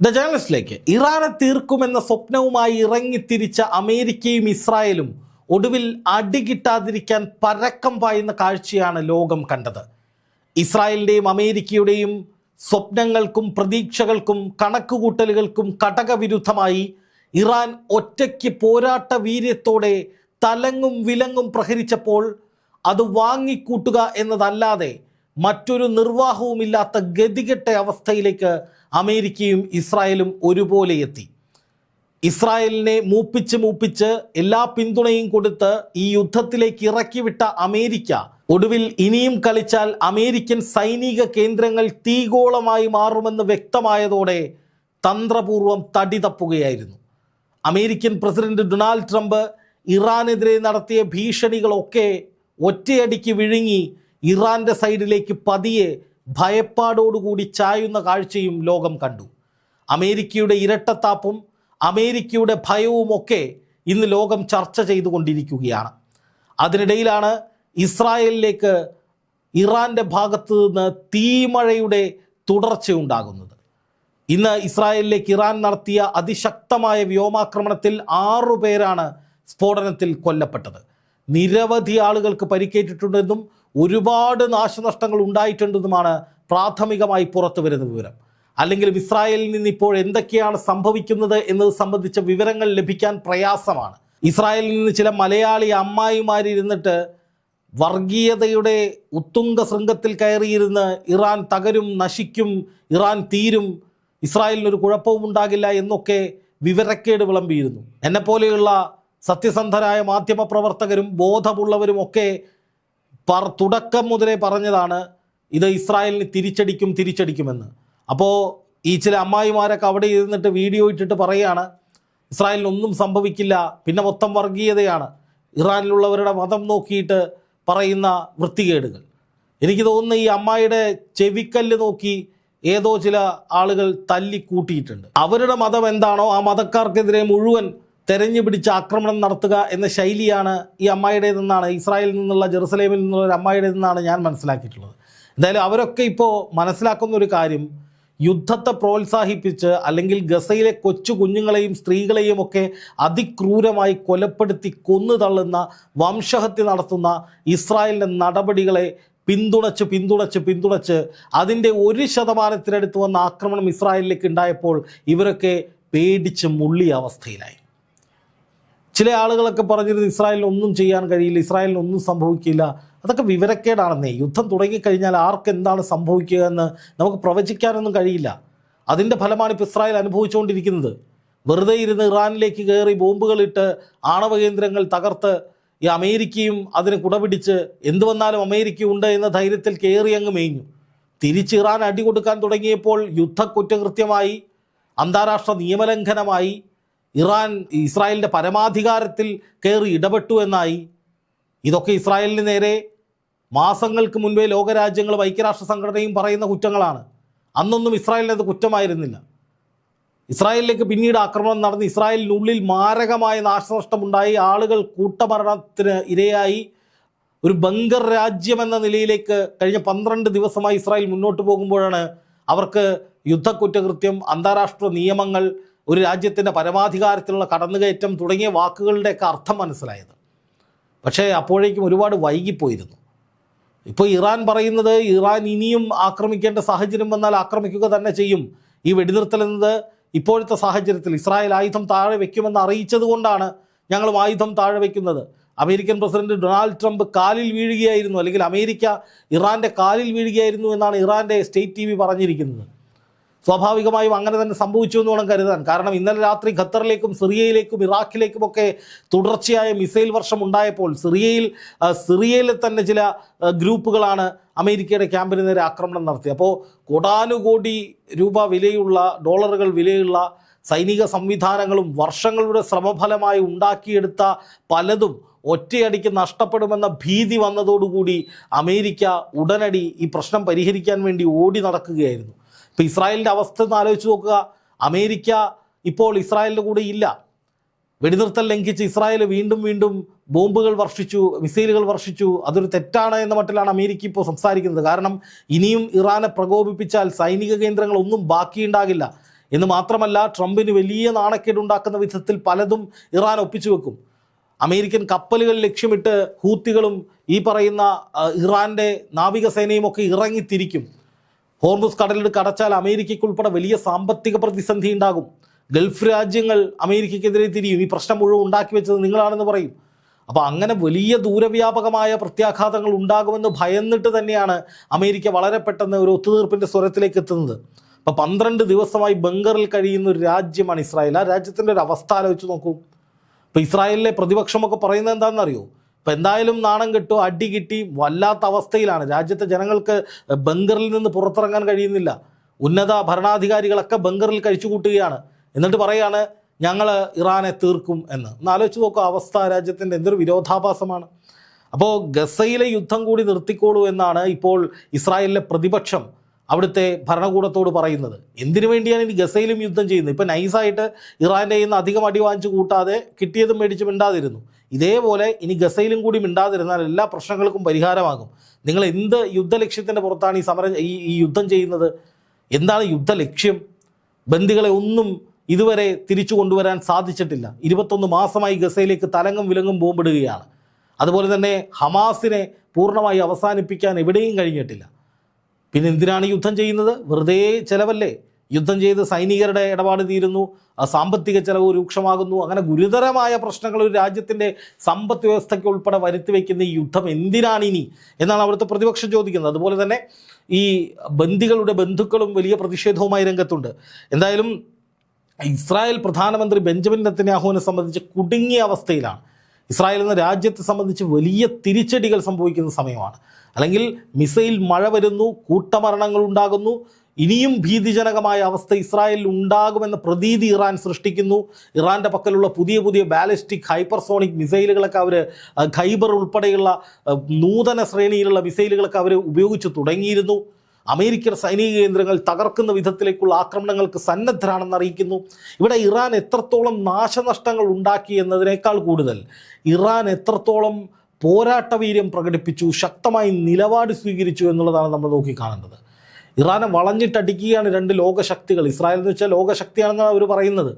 The ജേണലിസ്റ്റിലേക്ക് ഇറാനെ തീർക്കുമെന്ന സ്വപ്നവുമായി ഇറങ്ങിത്തിരിച്ച അമേരിക്കയും ഇസ്രായേലും ഒടുവിൽ അടികിട്ടാതിരിക്കാൻ പരക്കം പായുന്ന കാഴ്ചയാണ് ലോകം കണ്ടത്. ഇസ്രായേലിന്റെയും അമേരിക്കയുടെയും സ്വപ്നങ്ങൾക്കും പ്രതീക്ഷകൾക്കും കണക്കുകൂട്ടലുകൾക്കും കടകവിരുദ്ധമായി ഇറാൻ ഒറ്റയ്ക്ക് പോരാട്ട വീര്യത്തോടെ തലങ്ങും വിലങ്ങും പ്രഹരിച്ചപ്പോൾ അത് വാങ്ങിക്കൂട്ടുക എന്നതല്ലാതെ മറ്റൊരു നിർവാഹവുമില്ലാത്ത ഗതികെട്ട അവസ്ഥയിലേക്ക് അമേരിക്കയും ഇസ്രായേലും ഒരുപോലെ എത്തി. ഇസ്രായേലിനെ മൂപ്പിച്ച് മൂപ്പിച്ച് എല്ലാ പിന്തുണയും കൊടുത്ത് ഈ യുദ്ധത്തിലേക്ക് ഇറക്കിവിട്ട അമേരിക്ക ഒടുവിൽ ഇനിയും കളിച്ചാൽ അമേരിക്കൻ സൈനിക കേന്ദ്രങ്ങൾ തീഗോളമായി മാറുമെന്ന് വ്യക്തമായതോടെ തന്ത്രപൂർവം തടി തപ്പുകയായിരുന്നു. അമേരിക്കൻ പ്രസിഡന്റ് ഡൊണാൾഡ് ട്രംപ് ഇറാനെതിരെ നടത്തിയ ഭീഷണികളൊക്കെ ഒറ്റയടിക്ക് വിഴുങ്ങി ഇറാന്റെ സൈഡിലേക്ക് പതിയെ ഭയപ്പാടോടുകൂടി ചായുന്ന കാഴ്ചയും ലോകം കണ്ടു. അമേരിക്കയുടെ ഇരട്ടത്താപ്പും അമേരിക്കയുടെ ഭയവും ഒക്കെ ഇന്ന് ലോകം ചർച്ച ചെയ്തുകൊണ്ടിരിക്കുകയാണ്. അതിനിടയിലാണ് ഇസ്രായേലിലേക്ക് ഇറാന്റെ ഭാഗത്തു നിന്ന് തീമഴയുടെ തുടർച്ചയുണ്ടാകുന്നത് ഇന്ന് ഇസ്രായേലിലേക്ക് ഇറാൻ നടത്തിയ അതിശക്തമായ വ്യോമാക്രമണത്തിൽ ആറു പേരാണ് സ്ഫോടനത്തിൽ കൊല്ലപ്പെട്ടത്. നിരവധി ആളുകൾക്ക് പരിക്കേറ്റിട്ടുണ്ടെന്നും ഒരുപാട് നാശനഷ്ടങ്ങൾ ഉണ്ടായിട്ടുണ്ടെന്നുമാണ് പ്രാഥമികമായി പുറത്തു വരുന്ന വിവരം. അല്ലെങ്കിൽ ഇസ്രായേലിൽ നിന്ന് ഇപ്പോൾ എന്തൊക്കെയാണ് സംഭവിക്കുന്നത് എന്നത് സംബന്ധിച്ച വിവരങ്ങൾ ലഭിക്കാൻ പ്രയാസമാണ്. ഇസ്രായേലിൽ നിന്ന് ചില മലയാളി അമ്മായിമാരിരുന്നിട്ട് വർഗീയതയുടെ ഉത്തുംഗ ശൃംഗത്തിൽ കയറിയിരുന്ന് ഇറാൻ തകരും നശിക്കും ഇറാൻ തീരും ഇസ്രായേലിനൊരു കുഴപ്പവും ഉണ്ടാകില്ല എന്നൊക്കെ വിവരക്കേട് വിളമ്പിയിരുന്നു. എന്നെപ്പോലെയുള്ള സത്യസന്ധരായ മാധ്യമപ്രവർത്തകരും ബോധമുള്ളവരും ഒക്കെ പറ തുടക്കം മുതലേ പറഞ്ഞതാണ് ഇത് ഇസ്രായേലിന് തിരിച്ചടിക്കും തിരിച്ചടിക്കുമെന്ന്. അപ്പോൾ ഈ ചില അമ്മായിമാരൊക്കെ അവിടെ ഇരുന്നിട്ട് വീഡിയോ ഇട്ടിട്ട് പറയുകയാണ് ഇസ്രായേലിനൊന്നും സംഭവിക്കില്ല പിന്നെ മൊത്തം വർഗീയതയാണ്. ഇറാനിലുള്ളവരുടെ മതം നോക്കിയിട്ട് പറയുന്ന വൃത്തികേടുകൾ. എനിക്ക് തോന്നുന്നു ഈ അമ്മായിയുടെ ചെവിക്കല്ല് നോക്കി ഏതോ ചില ആളുകൾ തല്ലി കൂട്ടിയിട്ടുണ്ട് അവരുടെ മതം എന്താണോ ആ മതക്കാർക്കെതിരെ മുഴുവൻ തെരഞ്ഞു പിടിച്ച് ആക്രമണം നടത്തുക എന്ന ശൈലിയാണ് ഈ അമ്മായിയുടേതെന്നാണ് ഇസ്രായേലിൽ നിന്നുള്ള ജെറുസലേമിൽ നിന്നുള്ള ഒരു അമ്മായിയുടേതെന്നാണ് ഞാൻ മനസ്സിലാക്കിയിട്ടുള്ളത്. എന്തായാലും അവരൊക്കെ ഇപ്പോൾ മനസ്സിലാക്കുന്ന ഒരു കാര്യം യുദ്ധത്തെ പ്രോത്സാഹിപ്പിച്ച് അല്ലെങ്കിൽ ഗസയിലെ കൊച്ചു കുഞ്ഞുങ്ങളെയും സ്ത്രീകളെയും ഒക്കെ അതിക്രൂരമായി കൊലപ്പെടുത്തി കൊന്നു തള്ളുന്ന വംശഹത്യ നടത്തുന്ന ഇസ്രായേലിന്റെ നടപടികളെ പിന്തുണച്ച് പിന്തുണച്ച് പിന്തുണച്ച് അതിന്റെ ഒരു ശതമാനത്തിനടുത്ത് വന്ന ആക്രമണം ഇസ്രായേലിലേക്ക് ഉണ്ടായപ്പോൾ ഇവരൊക്കെ പേടിച്ച് മുള്ളിയ അവസ്ഥയിലായി. ചില ആളുകളൊക്കെ പറഞ്ഞിരുന്നു ഇസ്രായേലിന് ഒന്നും ചെയ്യാൻ കഴിയില്ല ഇസ്രായേലിന് ഒന്നും സംഭവിക്കില്ല. അതൊക്കെ വിവരക്കേടാണെന്നേ. യുദ്ധം തുടങ്ങിക്കഴിഞ്ഞാൽ ആർക്ക് എന്താണ് സംഭവിക്കുക എന്ന് നമുക്ക് പ്രവചിക്കാനൊന്നും കഴിയില്ല. അതിന്റെ ഫലമാണ് ഇപ്പോൾ ഇസ്രായേൽ അനുഭവിച്ചുകൊണ്ടിരിക്കുന്നത്. വെറുതെ ഇരുന്ന് ഇറാനിലേക്ക് കയറി ബോംബുകളിട്ട് ആണവ കേന്ദ്രങ്ങൾ തകർത്ത് ഈ അമേരിക്കയും അതിന് കുടപിടിച്ച് എന്തു വന്നാലും അമേരിക്ക ഉണ്ട് എന്ന ധൈര്യത്തിൽ കയറി അങ്ങ് മേഞ്ഞു. തിരിച്ച് ഇറാൻ അടി കൊടുക്കാൻ തുടങ്ങിയപ്പോൾ യുദ്ധ കുറ്റകൃത്യമായി അന്താരാഷ്ട്ര നിയമലംഘനമായി ഇറാൻ ഇസ്രായേലിന്റെ പരമാധികാരത്തിൽ കയറി ഇടപെട്ടു എന്നായി. ഇതൊക്കെ ഇസ്രായേലിന് നേരെ മാസങ്ങൾക്ക് മുൻപേ ലോകരാജ്യങ്ങളും ഐക്യരാഷ്ട്ര സംഘടനയും പറയുന്ന കുറ്റങ്ങളാണ്. അന്നൊന്നും ഇസ്രായേലിനത് കുറ്റമായിരുന്നില്ല. ഇസ്രായേലിലേക്ക് പിന്നീട് ആക്രമണം നടന്ന് ഇസ്രായേലിനുള്ളിൽ മാരകമായ നാശനഷ്ടമുണ്ടായി. ആളുകൾ കൂട്ടമരണത്തിന് ഇരയായി. ഒരു ബംഗർ രാജ്യമെന്ന നിലയിലേക്ക് കഴിഞ്ഞ പന്ത്രണ്ട് ദിവസമായി ഇസ്രായേൽ മുന്നോട്ട് പോകുമ്പോഴാണ് അവർക്ക് യുദ്ധക്കുറ്റകൃത്യം അന്താരാഷ്ട്ര നിയമങ്ങൾ ഒരു രാജ്യത്തിന്റെ പരമാധികാരത്തിലുള്ള കടന്നുകയറ്റം തുടങ്ങിയ വാക്കുകളുടെയൊക്കെ അർത്ഥം മനസ്സിലായത്. പക്ഷേ അപ്പോഴേക്കും ഒരുപാട് വൈകിപ്പോയിരുന്നു. ഇപ്പോൾ ഇറാൻ പറയുന്നത് ഇറാൻ ഇനിയും ആക്രമിക്കേണ്ട സാഹചര്യം വന്നാൽ ആക്രമിക്കുക തന്നെ ചെയ്യും. ഈ വെടിനിർത്തൽ എന്നത് ഇപ്പോഴത്തെ സാഹചര്യത്തിൽ ഇസ്രായേൽ ആയുധം താഴെ വയ്ക്കുമെന്ന് അറിയിച്ചത് കൊണ്ടാണ് ഞങ്ങളും ആയുധം താഴെ വയ്ക്കുന്നത്. അമേരിക്കൻ പ്രസിഡന്റ് ഡൊണാൾഡ് ട്രംപ് കാലിൽ വീഴുകയായിരുന്നു അല്ലെങ്കിൽ അമേരിക്ക ഇറാന്റെ കാലിൽ വീഴുകയായിരുന്നു എന്നാണ് ഇറാന്റെ സ്റ്റേറ്റ് ടി പറഞ്ഞിരിക്കുന്നത്. സ്വാഭാവികമായും അങ്ങനെ തന്നെ സംഭവിച്ചു എന്ന് വേണം കരുതാൻ. കാരണം ഇന്നലെ രാത്രി ഖത്തറിലേക്കും സിറിയയിലേക്കും ഇറാഖിലേക്കുമൊക്കെ തുടർച്ചയായ മിസൈൽ വർഷം ഉണ്ടായപ്പോൾ സിറിയയിൽ സിറിയയിലെ തന്നെ ചില ഗ്രൂപ്പുകളാണ് അമേരിക്കയുടെ ക്യാമ്പിന് നേരെ ആക്രമണം നടത്തിയത്. അപ്പോൾ കോടാനുകോടി രൂപ വിലയുള്ള ഡോളറുകൾ വിലയുള്ള സൈനിക സംവിധാനങ്ങളും വർഷങ്ങളുടെ ശ്രമഫലമായി ഉണ്ടാക്കിയെടുത്ത പലതും ഒറ്റയടിക്ക് നഷ്ടപ്പെടുമെന്ന ഭീതി വന്നതോടുകൂടി അമേരിക്ക ഉടനടി ഈ പ്രശ്നം പരിഹരിക്കാൻ വേണ്ടി ഓടി നടക്കുകയായിരുന്നു. ഇപ്പോൾ ഇസ്രായേലിന്റെ അവസ്ഥ ഒന്ന് ആലോചിച്ച് നോക്കുക. അമേരിക്ക ഇപ്പോൾ ഇസ്രായേലിന്റെ കൂടെ ഇല്ല. വെടിനിർത്തൽ ലംഘിച്ച് ഇസ്രായേൽ വീണ്ടും വീണ്ടും ബോംബുകൾ വർഷിച്ചു മിസൈലുകൾ വർഷിച്ചു. അതൊരു തെറ്റാണ് എന്ന മട്ടിലാണ് അമേരിക്ക ഇപ്പോൾ സംസാരിക്കുന്നത്. കാരണം ഇനിയും ഇറാനെ പ്രകോപിപ്പിച്ചാൽ സൈനിക കേന്ദ്രങ്ങൾ ഒന്നും ബാക്കിയുണ്ടാകില്ല എന്ന് മാത്രമല്ല ട്രംപിന് വലിയ നാണക്കേടുണ്ടാക്കുന്ന വിധത്തിൽ പലതും ഇറാൻ ഒപ്പിച്ചു വെക്കും. അമേരിക്കൻ കപ്പലുകൾ ലക്ഷ്യമിട്ട് ഹൂത്തികളും ഈ പറയുന്ന ഇറാന്റെ നാവികസേനയും ഒക്കെ ഇറങ്ങിത്തിരിക്കും. ഹോർമുസ് കടലിൽ കടച്ചാൽ അമേരിക്കയ്ക്കുൾപ്പെടെ വലിയ സാമ്പത്തിക പ്രതിസന്ധി ഉണ്ടാകും. ഗൾഫ് രാജ്യങ്ങൾ അമേരിക്കയ്ക്കെതിരെ തിരിയും. ഈ പ്രശ്നം മുഴുവൻ ഉണ്ടാക്കി വെച്ചത് നിങ്ങളാണെന്ന് പറയും. അപ്പോൾ അങ്ങനെ വലിയ ദൂരവ്യാപകമായ പ്രത്യാഘാതങ്ങൾ ഉണ്ടാകുമെന്ന് ഭയന്നിട്ട് തന്നെയാണ് അമേരിക്ക വളരെ പെട്ടെന്ന് ഒരു ഒത്തുതീർപ്പിന്റെ സ്വരത്തിലേക്ക് എത്തുന്നത്. അപ്പോൾ പന്ത്രണ്ട് ദിവസമായി ബംഗറിൽ കഴിയുന്ന ഒരു രാജ്യമാണ് ഇസ്രായേൽ. ആ രാജ്യത്തിന്റെ ഒരു അവസ്ഥ ആലോചിച്ച് നോക്കൂ. ഇപ്പോൾ ഇസ്രായേലിലെ പ്രതിപക്ഷമൊക്കെ പറയുന്നത് എന്താണെന്നറിയോ? ഇപ്പം എന്തായാലും നാണം കിട്ടും അടി കിട്ടി വല്ലാത്ത അവസ്ഥയിലാണ്. രാജ്യത്തെ ജനങ്ങൾക്ക് ബങ്കറിൽ നിന്ന് പുറത്തിറങ്ങാൻ കഴിയുന്നില്ല. ഉന്നത ഭരണാധികാരികളൊക്കെ ബങ്കറിൽ കഴിച്ചു കൂട്ടുകയാണ് എന്നിട്ട് പറയാണ് ഞങ്ങൾ ഇറാനെ തീർക്കും എന്ന്. ഒന്ന് ആലോചിച്ച് നോക്കുക അവസ്ഥ രാജ്യത്തിന്റെ എന്തൊരു വിരോധാഭാസമാണ്. അപ്പോൾ ഗസയിലെ യുദ്ധം കൂടി നിർത്തിക്കോളൂ എന്നാണ് ഇപ്പോൾ ഇസ്രായേലിലെ പ്രതിപക്ഷം അവിടുത്തെ ഭരണകൂടത്തോട് പറയുന്നത്. എന്തിനു വേണ്ടിയാണ് ഇനി ഗസയിലും യുദ്ധം ചെയ്യുന്നത്? ഇപ്പം നൈസായിട്ട് ഇറാന്റെ നിന്ന് അധികം അടി വാങ്ങിച്ചു കൂട്ടാതെ കിട്ടിയതും മേടിച്ച് മിണ്ടാതിരുന്നു. ഇതേപോലെ ഇനി ഗസയിലും കൂടി മിണ്ടാതിരുന്നാൽ എല്ലാ പ്രശ്നങ്ങൾക്കും പരിഹാരമാകും. നിങ്ങൾ എന്ത് യുദ്ധലക്ഷ്യത്തിന്റെ പുറത്താണ് ഈ സമരം ഈ ഈ യുദ്ധം ചെയ്യുന്നത്? എന്താണ് യുദ്ധലക്ഷ്യം ബന്ദികളെ ഒന്നും ഇതുവരെ തിരിച്ചു കൊണ്ടുവരാൻ സാധിച്ചിട്ടില്ല. ഇരുപത്തൊന്ന് മാസമായി ഗസയിലേക്ക് തലങ്ങും വിലങ്ങും ബോംബിടുകയാണ്. അതുപോലെ തന്നെ ഹമാസിനെ പൂർണമായി അവസാനിപ്പിക്കാൻ എവിടെയും കഴിഞ്ഞിട്ടില്ല. പിന്നെ എന്തിനാണ് യുദ്ധം ചെയ്യുന്നത്? വെറുതെ ചിലവല്ലേ? യുദ്ധം ചെയ്ത് സൈനികരുടെ ഇടപാട് തീരുന്നു. സാമ്പത്തിക ചെലവ് രൂക്ഷമാകുന്നു. അങ്ങനെ ഗുരുതരമായ പ്രശ്നങ്ങൾ ഒരു രാജ്യത്തിന്റെ സമ്പദ് വ്യവസ്ഥയ്ക്ക് ഉൾപ്പെടെ വരുത്തി വയ്ക്കുന്ന ഈ യുദ്ധം എന്തിനാണ് ഇനി എന്നാണ് അവിടുത്തെ പ്രതിപക്ഷം ചോദിക്കുന്നത്. അതുപോലെ തന്നെ ഈ ബന്ദികളുടെ ബന്ധുക്കളും വലിയ പ്രതിഷേധവുമായി രംഗത്തുണ്ട്. എന്തായാലും ഇസ്രായേൽ പ്രധാനമന്ത്രി ബെഞ്ചമിൻ നെത്തന്യാഹുവിനെ സംബന്ധിച്ച് കുടുങ്ങിയ അവസ്ഥയിലാണ്. ഇസ്രായേൽ എന്ന രാജ്യത്തെ സംബന്ധിച്ച് വലിയ തിരിച്ചടികൾ സംഭവിക്കുന്ന സമയമാണ്. അല്ലെങ്കിൽ മിസൈൽ മഴ വരുന്നു കൂട്ടമരണങ്ങൾ ഉണ്ടാകുന്നു. ഇനിയും ഭീതിജനകമായ അവസ്ഥ ഇസ്രായേലിൽ ഉണ്ടാകുമെന്ന പ്രതീതി ഇറാൻ സൃഷ്ടിക്കുന്നു. ഇറാന്റെ പക്കലുള്ള പുതിയ പുതിയ ബാലിസ്റ്റിക് ഹൈപ്പർസോണിക് മിസൈലുകളൊക്കെ അവർ ഖൈബർ ഉൾപ്പെടെയുള്ള നൂതന ശ്രേണിയിലുള്ള മിസൈലുകളൊക്കെ അവർ ഉപയോഗിച്ച് തുടങ്ങിയിരുന്നു. അമേരിക്കൻ സൈനിക കേന്ദ്രങ്ങൾ തകർക്കുന്ന വിധത്തിലേക്കുള്ള ആക്രമണങ്ങൾക്ക് സന്നദ്ധരാണെന്ന് അറിയിക്കുന്നു. ഇവിടെ ഇറാൻ എത്രത്തോളം നാശനഷ്ടങ്ങൾ ഉണ്ടാക്കി എന്നതിനേക്കാൾ കൂടുതൽ ഇറാൻ എത്രത്തോളം പോരാട്ടവീര്യം പ്രകടിപ്പിച്ചു ശക്തമായി നിലപാട് സ്വീകരിച്ചു എന്നുള്ളതാണ് നമ്മൾ നോക്കിക്കാണേണ്ടത് ഇറാനെ വളഞ്ഞിട്ടടിക്കുകയാണ് രണ്ട് ലോകശക്തികൾ. ഇസ്രായേൽ എന്ന് വെച്ചാൽ ലോകശക്തിയാണെന്നാണ് അവർ പറയുന്നത്.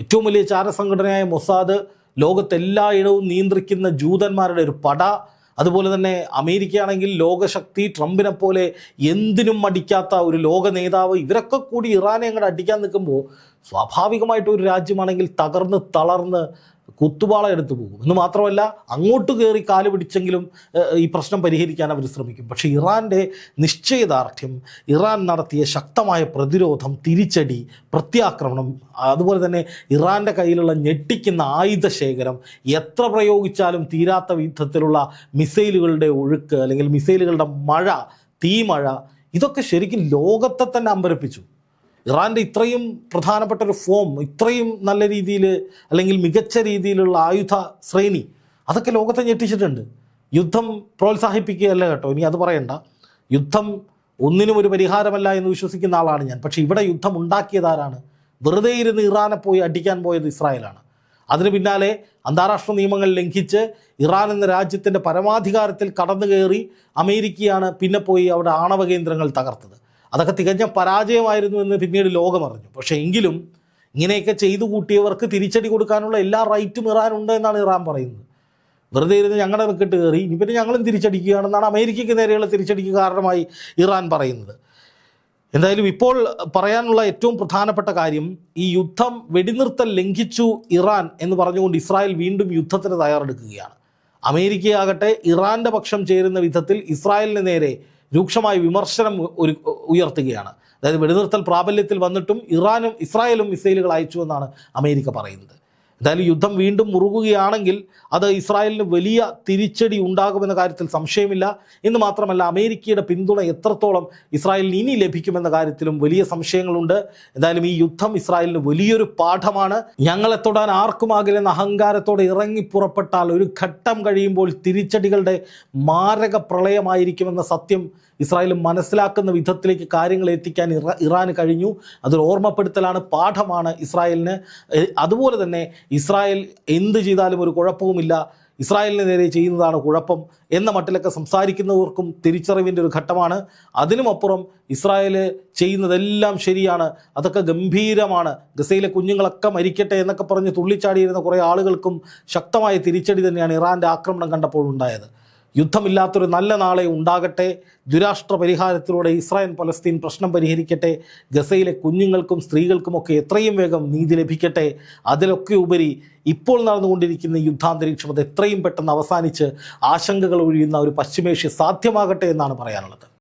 ഏറ്റവും വലിയ ചാരസംഘടനയായ മൊസാദ് ലോകത്തെല്ലായിടവും നിയന്ത്രിക്കുന്ന ജൂതന്മാരുടെ ഒരു പട. അതുപോലെ തന്നെ അമേരിക്കയാണെങ്കിൽ ലോകശക്തി ട്രംപിനെ പോലെ എന്തിനും മടിക്കാത്ത ഒരു ലോക നേതാവ്. ഇവരൊക്കെ കൂടി ഇറാനെ അങ്ങോട്ട് അടിക്കാൻ നിൽക്കുമ്പോൾ സ്വാഭാവികമായിട്ട് ഒരു രാജ്യമാണെങ്കിൽ തകർന്ന് തളർന്ന് കുത്തുപാള എടുത്തു പോകും. എന്ന് മാത്രമല്ല അങ്ങോട്ട് കയറി കാൽ പിടിച്ചെങ്കിലും ഈ പ്രശ്നം പരിഹരിക്കാൻ അവർ ശ്രമിക്കും. പക്ഷേ ഇറാന്റെ നിശ്ചയദാർഢ്യം ഇറാൻ നടത്തിയ ശക്തമായ പ്രതിരോധം തിരിച്ചടി പ്രത്യാക്രമണം അതുപോലെ തന്നെ ഇറാന്റെ കയ്യിലുള്ള ഞെട്ടിക്കുന്ന ആയുധ ശേഖരം എത്ര പ്രയോഗിച്ചാലും തീരാത്ത വിധത്തിലുള്ള മിസൈലുകളുടെ ഒഴുക്ക് അല്ലെങ്കിൽ മിസൈലുകളുടെ മഴ തീമഴ ഇതൊക്കെ ശരിക്കും ലോകത്തെ തന്നെ അമ്പരപ്പിച്ചു. ഇറാന്റെ ഇത്രയും പ്രധാനപ്പെട്ട ഒരു ഫോം ഇത്രയും നല്ല രീതിയിൽ അല്ലെങ്കിൽ മികച്ച രീതിയിലുള്ള ആയുധ ശ്രേണി അതൊക്കെ ലോകത്തെ ഞെട്ടിച്ചിട്ടുണ്ട്. യുദ്ധം പ്രോത്സാഹിപ്പിക്കുകയല്ല കേട്ടോ ഇനി അത് പറയണ്ട. യുദ്ധം ഒന്നിനും ഒരു പരിഹാരമല്ല എന്ന് വിശ്വസിക്കുന്ന ആളാണ് ഞാൻ. പക്ഷേ ഇവിടെ യുദ്ധം ഉണ്ടാക്കിയതാരാണ് വെറുതെ ഇരുന്ന് ഇറാനെ പോയി അടിക്കാൻ പോയത് ഇസ്രായേലാണ്. അതിന് പിന്നാലെ അന്താരാഷ്ട്ര നിയമങ്ങൾ ലംഘിച്ച് ഇറാൻ എന്ന രാജ്യത്തിന്റെ പരമാധികാരത്തിൽ കടന്നു കയറി അമേരിക്കയാണ് പിന്നെ പോയി അവിടെ ആണവ കേന്ദ്രങ്ങൾ തകർത്തത്. അതൊക്കെ തികഞ്ഞ പരാജയമായിരുന്നു എന്ന് പിന്നീട് ലോകമറിഞ്ഞു. പക്ഷേ എങ്കിലും ഇങ്ങനെയൊക്കെ ചെയ്തു കൂട്ടിയവർക്ക് തിരിച്ചടി കൊടുക്കാനുള്ള എല്ലാ റൈറ്റും ഇറാനുണ്ട് എന്നാണ് ഇറാൻ പറയുന്നത്. വെറുതെ ഇരുന്ന് ഞങ്ങളുടെ വിക്കറ്റ് കയറി ഇനി പിന്നെ ഞങ്ങളും തിരിച്ചടിക്കുകയാണെന്നാണ് അമേരിക്കയ്ക്ക് നേരെയുള്ള തിരിച്ചടിക്ക് കാരണമായി ഇറാൻ പറയുന്നത്. എന്തായാലും ഇപ്പോൾ പറയാനുള്ള ഏറ്റവും പ്രധാനപ്പെട്ട കാര്യം ഈ യുദ്ധം വെടിനിർത്തൽ ലംഘിച്ചു ഇറാൻ എന്ന് പറഞ്ഞുകൊണ്ട് ഇസ്രായേൽ വീണ്ടും യുദ്ധത്തിന് തയ്യാറെടുക്കുകയാണ്. അമേരിക്കയാകട്ടെ ഇറാന്റെ പക്ഷം ചേരുന്ന വിധത്തിൽ ഇസ്രായേലിന് നേരെ രൂക്ഷമായ വിമർശനം ഒരു ഉയർത്തുകയാണ്. അതായത് വെടിനിർത്തൽ പ്രാബല്യത്തിൽ വന്നിട്ടും ഇറാനും ഇസ്രായേലും മിസൈലുകൾ അയച്ചു എന്നാണ് അമേരിക്ക പറയുന്നത്. എന്തായാലും യുദ്ധം വീണ്ടും മുറുകുകയാണെങ്കിൽ അത് ഇസ്രായേലിന് വലിയ തിരിച്ചടി ഉണ്ടാകുമെന്ന കാര്യത്തിൽ സംശയമില്ല. എന്ന് മാത്രമല്ല അമേരിക്കയുടെ പിന്തുണ എത്രത്തോളം ഇസ്രായേലിന് ഇനി ലഭിക്കുമെന്ന കാര്യത്തിലും വലിയ സംശയങ്ങളുണ്ട്. എന്തായാലും ഈ യുദ്ധം ഇസ്രായേലിന് വലിയൊരു പാഠമാണ്. ഞങ്ങളെ തൊടാൻ ആർക്കുമാകില്ലെന്ന അഹങ്കാരത്തോടെ ഇറങ്ങി പുറപ്പെട്ടാൽ ഒരു ഘട്ടം കഴിയുമ്പോൾ തിരിച്ചടികളുടെ മാരക പ്രളയമായിരിക്കുമെന്ന സത്യം ഇസ്രായേൽ മനസ്സിലാക്കുന്ന വിധത്തിലേക്ക് കാര്യങ്ങൾ എത്തിക്കാൻ ഇറ ഇറാന് കഴിഞ്ഞു. അതൊരു ഓർമ്മപ്പെടുത്തലാണ് പാഠമാണ് ഇസ്രായേലിന്. അതുപോലെ തന്നെ ഇസ്രായേൽ എന്ത് ചെയ്താലും ഒരു കുഴപ്പവുമില്ല. ഇസ്രായേലിന് നേരെ ചെയ്യുന്നതാണ് കുഴപ്പം എന്ന മട്ടിലൊക്കെ സംസാരിക്കുന്നവർക്കും തിരിച്ചറിവിന്റെ ഒരു ഘട്ടമാണ്. അതിനുമപ്പുറം ഇസ്രായേൽ ചെയ്യുന്നതെല്ലാം ശരിയാണ്. അതൊക്കെ ഗംഭീരമാണ്. ഗസയിലെ കുഞ്ഞുങ്ങളൊക്കെ മരിക്കട്ടെ എന്നൊക്കെ പറഞ്ഞ് തുള്ളിച്ചാടിയിരുന്ന കുറേ ആളുകൾക്കും ശക്തമായ തിരിച്ചടി തന്നെയാണ് ഇറാന്റെ ആക്രമണം കണ്ടപ്പോൾ ഉണ്ടായത്. യുദ്ധമില്ലാത്തൊരു നല്ല നാളെ ഉണ്ടാകട്ടെ. ദുരാഷ്ട്ര പരിഹാരത്തിലൂടെ ഇസ്രായേൽ പലസ്തീൻ പ്രശ്നം പരിഹരിക്കട്ടെ. ഗസയിലെ കുഞ്ഞുങ്ങൾക്കും സ്ത്രീകൾക്കുമൊക്കെ എത്രയും വേഗം നീതി ലഭിക്കട്ടെ. അതിലൊക്കെ ഉപരി ഇപ്പോൾ നടന്നുകൊണ്ടിരിക്കുന്ന യുദ്ധാന്തരീക്ഷം അത് എത്രയും പെട്ടെന്ന് അവസാനിച്ച് ആശങ്കകൾ ഒഴിയുന്ന ഒരു പശ്ചിമേഷ്യ സാധ്യമാകട്ടെ എന്നാണ് പറയാനുള്ളത്.